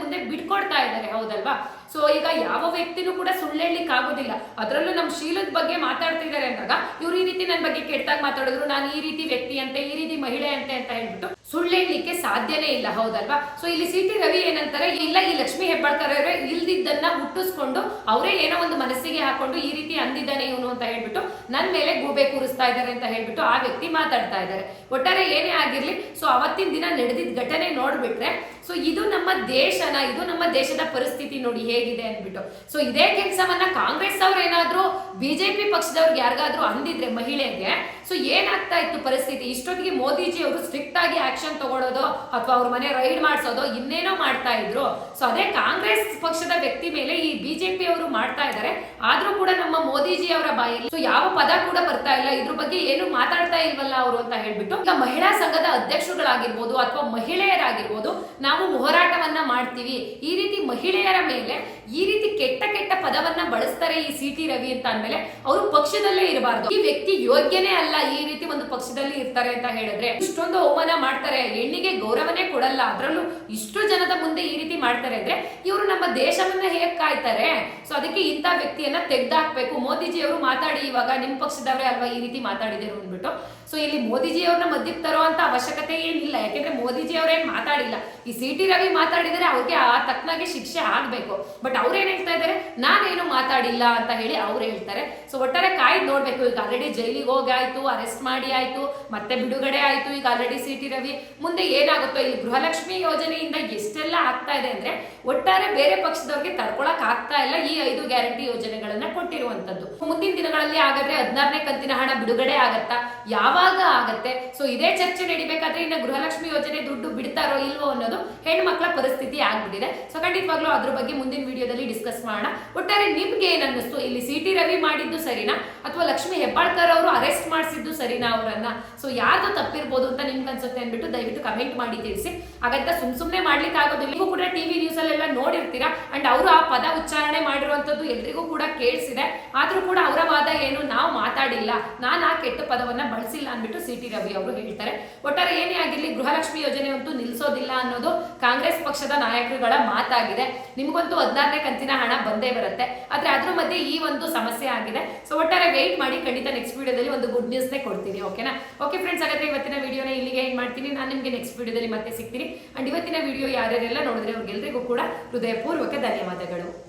ಬಿಟ್ಕೊಡ್ತಾ ಇದ್ದಾರೆ, ಹೌದಲ್ವಾ? ಸೊ ಈಗ ಯಾವ ವ್ಯಕ್ತಿನೂ ಕೂಡ ಸುಳ್ಳು ಹೇಳಲಿಕ್ಕೆ ಆಗೋದಿಲ್ಲ. ಅದರಲ್ಲೂ ನಮ್ಮ ಶೀಲದ ಬಗ್ಗೆ ಮಾತಾಡ್ತಿದ್ದಾರೆ ಅಂದಾಗ, ಇವ್ರು ಈ ರೀತಿ ನನ್ನ ಬಗ್ಗೆ ಕೆಟ್ಟದಾಗ ಮಾತಾಡಿದ್ರು, ನಾನು ಈ ರೀತಿ ವ್ಯಕ್ತಿ ಅಂತೆ, ಈ ರೀತಿ ಮಹಿಳೆ ಅಂತೆ ಅಂತ ಹೇಳ್ಬಿಟ್ಟು ಸುಳ್ಳು ಹೇಳಲಿಕ್ಕೆ ಸಾಧ್ಯನೇ ಇಲ್ಲ, ಹೌದಲ್ವಾ? ಸೊ ಇಲ್ಲಿ ಸಿ ಟಿ ರವಿ ಏನಂತಾರೆ, ಇಲ್ಲ, ಈ ಲಕ್ಷ್ಮಿ ಹೆಬ್ಬಾಳ್ಕರ್ ಅವರೇ ಇಲ್ದಿದ್ದನ್ನ ಹುಟ್ಟಿಸ್ಕೊಂಡು ಅವರೇ ಏನೋ ಒಂದು ಮನಸ್ಸಿಗೆ ಹಾಕೊಂಡು ಈ ರೀತಿ ಅಂದಿದ್ದಾನೆ ಇವನು ಅಂತ ಹೇಳ್ಬಿಟ್ಟು ನನ್ನ ಮೇಲೆ ಗೂಬೆ ಕೂರಿಸ್ತಾ ಇದ್ದಾರೆ ಅಂತ ಹೇಳ್ಬಿಟ್ಟು ಆ ವ್ಯಕ್ತಿ ಮಾತಾಡ್ತಾ ಇದ್ದಾರೆ. ಒಟ್ಟಾರೆ ಏನೇ ಆಗಿರ್ಲಿ ಸೊ ಅವತ್ತಿನ ದಿನ ನಡೆದಿದ್ದ ಘಟನೆ ನೋಡ್ಬಿಟ್ರೆ ಸೊ ಇದು ನಮ್ಮ ದೇಶನ, ಇದು ನಮ್ಮ ದೇಶದ ಪರಿಸ್ಥಿತಿ ನೋಡಿ ಹೇಗಿದೆ ಅಂದ್ಬಿಟ್ಟು. ಸೊ ಇದೇ ಕೆಲಸವನ್ನ ಕಾಂಗ್ರೆಸ್ ಅವ್ರು ಏನಾದ್ರೂ, ಬಿಜೆಪಿ ಪಕ್ಷದವ್ರಿಗೆ ಯಾರಿಗಾದ್ರೂ ಅಂದಿದ್ರೆ ಮಹಿಳೆಗೆ ಸೊ ಏನಾಗ್ತಾ ಇತ್ತು ಪರಿಸ್ಥಿತಿ? ಇಷ್ಟೊತ್ತಿಗೆ ಮೋದಿಜಿ ಅವರು ಸ್ಟ್ರಿಕ್ಟ್ ಆಗಿ ಆಕ್ಷನ್ ತಗೊಳ್ಳೋದು ಅಥವಾ ಅವ್ರ ಮನೆ ರೈಡ್ ಮಾಡಿಸೋದು ಇನ್ನೇನೋ ಮಾಡ್ತಾ ಇದ್ರು. ಸೊ ಅದೇ ಕಾಂಗ್ರೆಸ್ ಪಕ್ಷದ ವ್ಯಕ್ತಿ ಮೇಲೆ ಈ ಬಿಜೆಪಿ ಅವರು ಮಾಡ್ತಾ ಇದ್ದಾರೆ ಆದ್ರೂ ಕೂಡ ನಮ್ಮ ಮೋದಿಜಿ ಅವರ ಬಾಯಲ್ಲಿ ಸೊ ಯಾವ ಪದ ಕೂಡ ಬರ್ತಾ ಇಲ್ಲ. ಇದ್ರ ಬಗ್ಗೆ ಏನು ಮಾತಾಡ್ತಾ ಇಲ್ವಲ್ಲ ಅವರು ಅಂತ ಹೇಳ್ಬಿಟ್ಟು, ಈಗ ಮಹಿಳಾ ಸಂಘದ ಅಧ್ಯಕ್ಷರುಗಳಾಗಿರ್ಬೋದು ಅಥವಾ ಮಹಿಳೆಯರಾಗಿರ್ಬೋದು ನಾವು ಹೋರಾಟವನ್ನ ಮಾಡ್ತೀವಿ. ಈ ರೀತಿ ಮಹಿಳೆಯರ ಮೇಲೆ ಈ ರೀತಿ ಕೆಟ್ಟ ಕೆಟ್ಟ ಪದವನ್ನ ಬಳಸ್ತಾರೆ ಈ ಸಿ ಟಿ ರವಿ ಅಂತ ಅಂದ್ಮೇಲೆ ಅವರು ಪಕ್ಷದಲ್ಲೇ ಇರಬಾರ್ದು. ಈ ವ್ಯಕ್ತಿ ಯೋಗ್ಯನೇ ಅಲ್ಲ ಈ ರೀತಿ ಒಂದು ಪಕ್ಷದಲ್ಲಿ ಇರ್ತಾರೆ ಅಂತ ಹೇಳಿದ್ರೆ ಇಷ್ಟೊಂದು ಅವಮಾನ ಮಾಡ್ತಾರೆ, ಹೆಣ್ಣಿಗೆ ಗೌರವನೇ ಕೊಡಲ್ಲ, ಅದರಲ್ಲೂ ಇಷ್ಟು ಜನದ ಮುಂದೆ ಈ ರೀತಿ ಮಾಡ್ತಾರೆ ಅಂದ್ರೆ ಇವರು ನಮ್ಮ ದೇಶವನ್ನ ಹೇಗ್ ಕಾಯ್ತಾರೆ? ಸೊ ಅದಕ್ಕೆ ಇಂಥ ವ್ಯಕ್ತಿಯನ್ನ ತೆಗ್ದಾಕ್ಬೇಕು. ಮೋದಿಜಿ ಅವರು ಮಾತಾಡಿ, ಇವಾಗ ನಿಮ್ ಪಕ್ಷದವರೇ ಅಲ್ವಾ ಈ ರೀತಿ ಮಾತಾಡಿದರು ಅಂದ್ಬಿಟ್ಟು. ಸೊ ಇಲ್ಲಿ ಮೋದಿಜಿ ಅವ್ರನ್ನ ಮಧ್ಯಕ್ಕೆ ತರೋ ಅಂತ ಅವಶ್ಯಕತೆ ಏನಿಲ್ಲ. ಯಾಕೆಂದ್ರೆ ಮೋದಿಜಿ ಅವ್ರೇನ್ ಮಾತಾಡಿಲ್ಲ. ಈ ಸಿ ಟಿ ರವಿ ಮಾತಾಡಿದರೆ ಅವ್ರಿಗೆ ಆ ತಕ್ಕನಾಗಿ ಶಿಕ್ಷೆ ಆಗ್ಬೇಕು. ಬಟ್ ಅವ್ರೇನು ಹೇಳ್ತಾ ಇದ್ದಾರೆ? ನಾನೇನು ಮಾತಾಡಿಲ್ಲ ಅಂತ ಹೇಳಿ ಅವ್ರು ಹೇಳ್ತಾರೆ. ಸೊ ಒಟ್ಟಾರೆ ಕಾಯ್ದು ನೋಡ್ಬೇಕು. ಈಗ ಆಲ್ರೆಡಿ ಜೈಲಿಗೆ ಹೋಗಿ ಆಯ್ತು ಅರೆಸ್ಟ್ ಮಾಡಿ ಆಯ್ತು, ಮತ್ತೆ ಬಿಡುಗಡೆ ಆಯ್ತು. ಈಗ ಆಲ್ರೆಡಿ ಸಿ ಟಿ ರವಿ. ಮುಂದೆ ಏನಾಗುತ್ತೋ? ಈ ಗೃಹಲಕ್ಷ್ಮಿ ಯೋಜನೆಯಿಂದ ಎಷ್ಟೆಲ್ಲ ಆಗ್ತಾ ಇದೆ ಅಂದ್ರೆ ಒಟ್ಟಾರೆ ಬೇರೆ ಪಕ್ಷದವ್ರಿಗೆ ತಡ್ಕೊಳಕ್ ಆಗ್ತಾ ಇಲ್ಲ ಈ ಐದು ಗ್ಯಾರಂಟಿ ಯೋಜನೆಗಳನ್ನ ಕೊಟ್ಟಿರುವಂತದ್ದು. ಮುಂದಿನ ದಿನಗಳಲ್ಲಿ ಹಾಗಾದ್ರೆ ಹದಿನಾರನೇ ಕಂತಿನ ಹಣ ಬಿಡುಗಡೆ ಆಗತ್ತಾ? ಯಾವಾಗ ಆಗತ್ತೆ? ಸೊ ಇದೇ ಚರ್ಚೆ ನಡಿಬೇಕಾದ್ರೆ ಇನ್ನು ಗೃಹಲಕ್ಷ್ಮಿ ಯೋಜನೆ ದುಡ್ಡು ಬಿಡ್ತಾರೋ ಇಲ್ವೋ ಅನ್ನೋದು ಹೆಣ್ಮಕ್ಳ ಪರಿಸ್ಥಿತಿ ಆಗ್ಬಿಟ್ಟಿದೆ. ಸೊ ಖಂಡಿತವಾಗ್ಲೂ ಅದ್ರ ಬಗ್ಗೆ ಮುಂದಿನ ವಿಡಿಯೋದಲ್ಲಿ ಡಿಸ್ಕಸ್ ಮಾಡೋಣ. ಒಟ್ಟಾರೆ ನಿಮ್ಗೆ ಏನ್ ಇಲ್ಲಿ ಸಿ ಟಿ ರವಿ ಮಾಡಿದ್ದು ಸರಿನಾ? ಅಥವಾ ಲಕ್ಷ್ಮಿ ಹೆಬ್ಬಾಳ್ಕರ್ ಅವರು ಅರೆಸ್ಟ್ ಮಾಡಿಸಿದ್ದು ಸರಿನಾ ಅವರನ್ನ? ಸೊ ಯಾರು ತಪ್ಪಿರ್ಬೋದು ಅಂತ ನಿಮ್ಗೆ ಅನ್ಸುತ್ತೆ ಅಂದ್ಬಿಟ್ಟು ದಯವಿಟ್ಟು ಕಮೆಂಟ್ ಮಾಡಿ ತಿಳಿಸಿ. ಹಾಗಂತ ಸುಮ್ ಸುಮ್ನೆ ಮಾಡ್ಲಿಕ್ಕೆ ಆಗೋದಿಲ್ಲ. ನೀವು ಕೂಡ ಟಿವಿ ನ್ಯೂಸ್ ಅಲ್ಲೆಲ್ಲ ನೋಡಿರ್ತೀರಾ? ಅಂಡ್ ಅವರು ಆ ಪದ ಉಚ್ಚಾರಣೆ ಮಾಡಿರುವಂತದ್ದು ಎಲ್ರಿಗೂ ಕೂಡ ಕೇಳಿಸಿದೆ. ಆದ್ರೂ ಕೂಡ ಅವರ ವಾದ ಏನು? ನಾವು ಮಾತಾಡಿಲ್ಲ. ನಾನು ಆ ಕೆಟ್ಟ ಪದವನ್ನ ಬಳಸಿಲ್ಲ ಅಂದ್ಬಿಟ್ಟು ಸಿ ಟಿ ರವಿ ಅವರು ಹೇಳ್ತಾರೆ. ಒಟ್ಟಾರೆ ಏನೇ ಆಗಿರ್ಲಿ ಗೃಹಲಕ್ಷ್ಮಿ ಯೋಜನೆ ಅಂತೂ ನಿಲ್ಸೋದಿಲ್ಲ ಅನ್ನೋದು ಕಾಂಗ್ರೆಸ್ ಪಕ್ಷದ ನಾಯಕರುಗಳ ಮಾತಾಗಿದೆ. ನಿಮಗಂತೂ ಹದಿನಾರನೇ ಕಂತಿನ ಹಣ ಬಂದೇ ಬರುತ್ತೆ. ಆದ್ರೆ ಅದ್ರ ಮಧ್ಯೆ ಈ ಒಂದು ಸಮಸ್ಯೆ ಆಗಿದೆ. ಸೊ ಒಟ್ಟಾರೆ ವೆಯ್ಟ್ ಮಾಡಿ ಖಂಡಿತ ನೆಕ್ಸ್ಟ್ ವಿಡಿಯೋದಲ್ಲಿ ಒಂದು ಗುಡ್ ನ್ಯೂಸ್ನೇ ಕೊಡ್ತೀನಿ ಓಕೆನಾ ಓಕೆ ಫ್ರೆಂಡ್ಸ್ ಹಾಗಾದ್ರೆ ಇವತ್ತಿನ ವಿಡಿಯೋನ ಇಲ್ಲಿಗೆ ಏನ್ ಮಾಡ್ತೀನಿ. ನಾನು ನಿಮಗೆ ನೆಕ್ಸ್ಟ್ ವಿಡಿಯೋದಲ್ಲಿ ಮತ್ತೆ ಸಿಗ್ತೀನಿ. ಅಂಡ್ ಇವತ್ತಿನ ವಿಡಿಯೋ ಯಾರ್ಯಾರೆಲ್ಲ ನೋಡಿದ್ರೆ ಅವ್ರಿಗೆಲ್ಲರಿಗೂ ಕೂಡ ಹೃದಯಪೂರ್ವಕ ಧನ್ಯವಾದಗಳು.